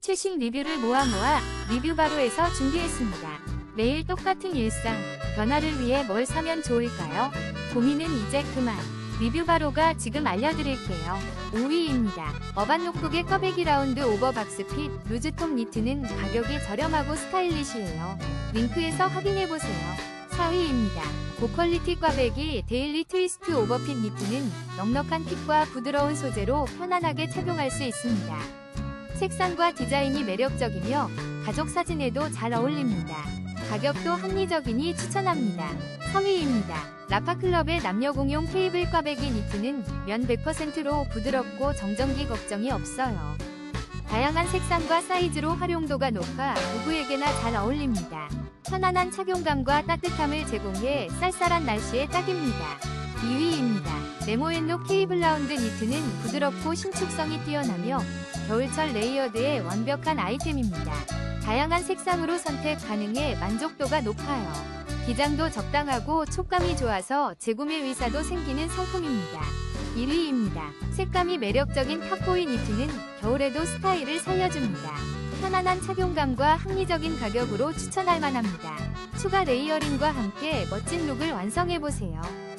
최신 리뷰를 모아 모아 리뷰 바로에서 준비했습니다. 매일 똑같은 일상, 변화를 위해 뭘 사면 좋을까요? 고민은 이제 그만. 리뷰 바로가 지금 알려드릴게요. 5위입니다. 어반노쿡의 꽈배기 라운드 오버 박스 핏 루즈톱 니트는 가격이 저렴하고 스타일리시해요. 링크에서 확인해보세요. 4위입니다. 고퀄리티 꽈배기 데일리 트위스트 오버핏 니트는 넉넉한 핏과 부드러운 소재로 편안하게 착용할 수 있습니다. 색상과 디자인이 매력적이며 가족 사진에도 잘 어울립니다. 가격도 합리적이니 추천합니다. 3위입니다. 라파클럽의 남녀 공용 케이블 꽈배기 니트는 면 100%로 부드럽고 정전기 걱정이 없어요. 다양한 색상과 사이즈로 활용도가 높아 누구에게나 잘 어울립니다. 편안한 착용감과 따뜻함을 제공해 쌀쌀한 날씨에 딱입니다. 2위입니다. 네모앤로 케이블 라운드 니트는 부드럽고 신축성이 뛰어나며 겨울철 레이어드의 완벽한 아이템입니다. 다양한 색상으로 선택 가능해 만족도가 높아요. 기장도 적당하고 촉감이 좋아서 재구매 의사도 생기는 상품입니다. 1위입니다. 색감이 매력적인 탑보이 니트는 겨울에도 스타일을 살려줍니다. 편안한 착용감과 합리적인 가격으로 추천할 만합니다. 추가 레이어링과 함께 멋진 룩을 완성해보세요.